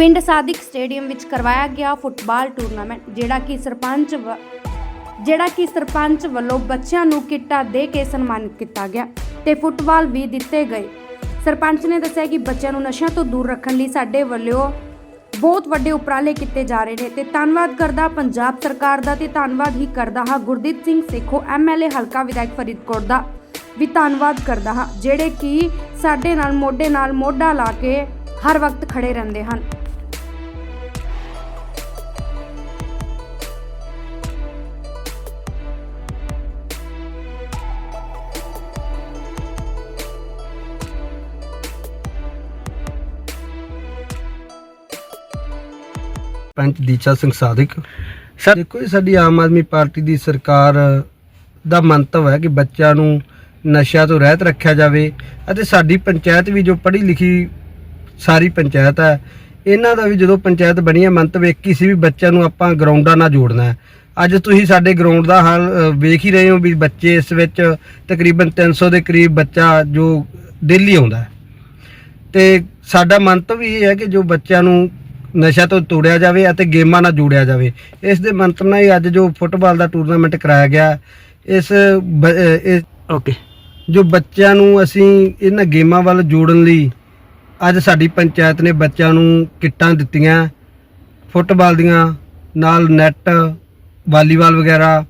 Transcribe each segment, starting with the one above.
ਪਿੰਡ ਸਾਦਿਕ ਸਟੇਡੀਅਮ ਵਿੱਚ ਕਰਵਾਇਆ ਗਿਆ ਫੁੱਟਬਾਲ ਟੂਰਨਾਮੈਂਟ, ਜਿਹੜਾ ਕਿ ਸਰਪੰਚ ਵ- ਜਿਹੜਾ ਕਿ ਸਰਪੰਚ ਵੱਲੋਂ ਬੱਚਿਆਂ ਨੂੰ ਕਿੱਟਾਂ ਦੇ ਕੇ ਸਨਮਾਨਿਤ ਕੀਤਾ ਗਿਆ ਤੇ ਫੁੱਟਬਾਲ ਵੀ ਦਿੱਤੇ ਗਏ। ਸਰਪੰਚ ਨੇ ਦੱਸਿਆ ਕਿ ਬੱਚਿਆਂ ਨੂੰ ਨਸ਼ਿਆਂ ਤੋਂ ਦੂਰ ਰੱਖਣ ਲਈ ਸਾਡੇ ਵੱਲੋਂ ਬਹੁਤ ਵੱਡੇ ਉਪਰਾਲੇ ਕੀਤੇ ਜਾ ਰਹੇ ਨੇ ਤੇ ਧੰਨਵਾਦ ਕਰਦਾ ਪੰਜਾਬ ਸਰਕਾਰ ਦਾ ਤੇ ਧੰਨਵਾਦ ਹੀ ਕਰਦਾ ਹਾਂ ਗੁਰਦੀਪ ਸਿੰਘ ਸੇਖੋ ਐਮਐਲਏ ਹਲਕਾ ਵਿਧਾਇਕ ਫਰੀਦਕੋਟ ਦਾ ਵੀ ਧੰਨਵਾਦ ਕਰਦਾ ਹਾਂ, ਜਿਹੜੇ ਕਿ ਸਾਡੇ ਨਾਲ ਮੋਢੇ ਨਾਲ ਮੋਢਾ ਲਾ ਕੇ ਹਰ ਵਕਤ ਖੜੇ ਰਹਿੰਦੇ ਹਨ। ਪੰਚ ਦੀਚਾ ਸਿੰਘ ਸਾਦਿਕ ਸਰ ਦੇਖੋ ਇਹ ਸਾਡੀ ਆਮ ਆਦਮੀ ਪਾਰਟੀ ਦੀ ਸਰਕਾਰ ਦਾ ਮੰਤਵ ਹੈ ਕਿ ਬੱਚਿਆਂ ਨੂੰ ਨਸ਼ਿਆਂ ਤੋਂ ਰਹਿਤ ਰੱਖਿਆ ਜਾਵੇ ਅਤੇ ਸਾਡੀ ਪੰਚਾਇਤ ਵੀ ਜੋ ਪੜ੍ਹੀ ਲਿਖੀ ਸਾਰੀ ਪੰਚਾਇਤ ਹੈ ਇਹਨਾਂ ਦਾ ਵੀ ਜਦੋਂ ਪੰਚਾਇਤ ਬਣੀ ਹੈ ਮੰਤਵ ਇੱਕ ਹੀ ਸੀ ਵੀ ਬੱਚਿਆਂ ਨੂੰ ਆਪਾਂ ਗਰਾਊਂਡਾਂ ਨਾਲ ਜੋੜਨਾ ਹੈ। ਅੱਜ ਤੁਸੀਂ ਸਾਡੇ ਗਰਾਊਂਡ ਦਾ ਹਾਲ ਵੇਖ ਹੀ ਰਹੇ ਹੋ ਵੀ ਬੱਚੇ ਇਸ ਵਿੱਚ ਤਕਰੀਬਨ 300 ਦੇ ਕਰੀਬ ਬੱਚਾ ਜੋ ਡੇਲੀ ਆਉਂਦਾ ਤੇ ਸਾਡਾ ਮੰਤਵ ਇਹ ਹੈ ਕਿ ਜੋ ਬੱਚਿਆਂ ਨੂੰ ਨਸ਼ਾ ਤੋਂ ਤੋੜਿਆ ਜਾਵੇ ਅਤੇ ਗੇਮਾਂ ਨਾਲ ਜੋੜਿਆ ਜਾਵੇ। ਇਸ ਦੇ ਮੰਤਵ ਨਾਲ ਹੀ ਅੱਜ ਜੋ ਫੁੱਟਬਾਲ ਦਾ ਟੂਰਨਾਮੈਂਟ ਕਰਾਇਆ ਗਿਆ ਇਸ ਓਕੇ ਜੋ ਬੱਚਿਆਂ ਨੂੰ ਅਸੀਂ ਇਹਨਾਂ ਗੇਮਾਂ ਵੱਲ ਜੋੜਨ ਲਈ ਅੱਜ ਸਾਡੀ ਪੰਚਾਇਤ ਨੇ ਬੱਚਿਆਂ ਨੂੰ ਕਿੱਟਾਂ ਦਿੱਤੀਆਂ। ਫੁੱਟਬਾਲ ਦੀਆਂ ਨਾਲ ਨੈਟ ਵਾਲੀਬਾਲ ਵਗੈਰਾ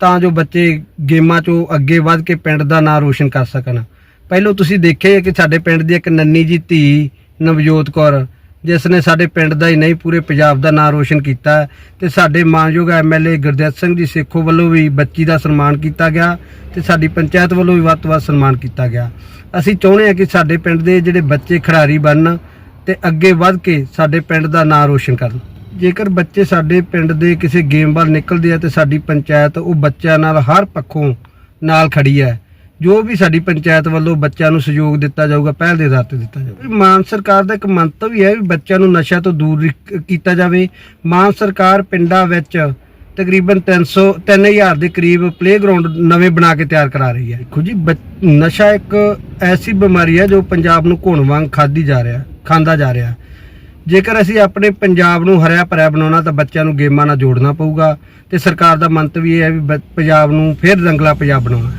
ਤਾਂ ਜੋ ਬੱਚੇ ਗੇਮਾਂ 'ਚੋਂ ਅੱਗੇ ਵੱਧ ਕੇ ਪਿੰਡ ਦਾ ਨਾਂ ਰੋਸ਼ਨ ਕਰ ਸਕਣ। ਪਹਿਲਾਂ ਤੁਸੀਂ ਦੇਖਿਆ ਕਿ ਸਾਡੇ ਪਿੰਡ ਦੀ ਇੱਕ ਨੰਨੀ ਜੀ ਧੀ ਨਵਜੋਤ ਕੌਰ ਜਿਸ ਨੇ ਸਾਡੇ ਪਿੰਡ ਦਾ ਹੀ ਨਹੀਂ, ਪੂਰੇ ਪੰਜਾਬ ਦਾ ਨਾਂ ਰੋਸ਼ਨ ਕੀਤਾ ਹੈ। ਤੇ ਸਾਡੇ ਮਾਨਯੋਗ ਐਮਐਲਏ ਗੁਰਦੇਵ ਸਿੰਘ ਜੀ ਸੇਖੋ ਵੱਲੋਂ ਵੀ ਬੱਚੀ ਦਾ ਸਨਮਾਨ ਕੀਤਾ ਗਿਆ ਤੇ ਸਾਡੀ ਪੰਚਾਇਤ ਵੱਲੋਂ ਵੀ ਵੱਧ ਤੋਂ ਵੱਧ ਸਨਮਾਨ ਕੀਤਾ ਗਿਆ। ਅਸੀਂ ਚਾਹੁੰਦੇ ਹਾਂ ਕਿ ਸਾਡੇ ਪਿੰਡ ਦੇ ਜਿਹੜੇ ਬੱਚੇ ਖਿਡਾਰੀ ਬਣਨ ਤੇ ਅੱਗੇ ਵੱਧ ਕੇ ਸਾਡੇ ਪਿੰਡ ਦਾ ਨਾਂ ਰੋਸ਼ਨ ਕਰਨ। ਜੇਕਰ ਬੱਚੇ ਸਾਡੇ ਪਿੰਡ ਦੇ ਕਿਸੇ ਗੇਮ ਵੱਲ ਨਿਕਲਦੇ ਆ ਤੇ ਸਾਡੀ ਪੰਚਾਇਤ ਉਹ ਬੱਚਿਆਂ ਨਾਲ ਹਰ ਪੱਖੋਂ ਨਾਲ ਖੜੀ ਹੈ। ਜੋ ਵੀ ਸਾਡੀ ਪੰਚਾਇਤ ਵੱਲੋਂ ਬੱਚਿਆਂ ਨੂੰ ਸਹਿਯੋਗ ਦਿੱਤਾ ਜਾਊਗਾ, ਪਹਿਲ ਦੇ ਆਧਾਰ ਤੇ ਦਿੱਤਾ ਜਾਊਗਾ। ਮਾਨ ਸਰਕਾਰ ਦਾ ਇੱਕ ਮੰਤਵ ਹੀ ਹੈ ਵੀ ਬੱਚਿਆਂ ਨੂੰ ਨਸ਼ਾ ਤੋਂ ਦੂਰ ਰਿਕ- ਕੀਤਾ ਜਾਵੇ। ਮਾਨ ਸਰਕਾਰ ਪਿੰਡਾਂ ਵਿੱਚ ਤਕਰੀਬਨ 300 3000 ਦੇ ਕਰੀਬ ਪਲੇਗਰਾਉਂਡ ਨਵੇਂ ਬਣਾ ਕੇ ਤਿਆਰ ਕਰਾ ਰਹੀ ਹੈ। ਦੇਖੋ ਜੀ, ਬੱਚ- ਨਸ਼ਾ ਇੱਕ ਐਸੀ ਬਿਮਾਰੀ ਹੈ ਜੋ ਪੰਜਾਬ ਨੂੰ ਘੁਣ ਵਾਂਗ ਖਾਦੀ ਜਾ ਰਿਹਾ, ਖਾਂਦਾ ਜਾ ਰਿਹਾ। ਜੇਕਰ ਅਸੀਂ ਆਪਣੇ ਪੰਜਾਬ ਨੂੰ ਹਰਿਆ ਭਰਿਆ ਬਣਾਉਣਾ, ਤਾਂ ਬੱਚਿਆਂ ਨੂੰ ਗੇਮਾਂ ਨਾਲ ਜੋੜਨਾ ਪਊਗਾ। ਤੇ ਸਰਕਾਰ ਦਾ ਮੰਤਵ ਇਹ ਹੈ ਵੀ ਬ- ਪੰਜਾਬ ਨੂੰ ਫਿਰ ਰੰਗਲਾ ਪੰਜਾਬ ਬਣਾਉਣਾ।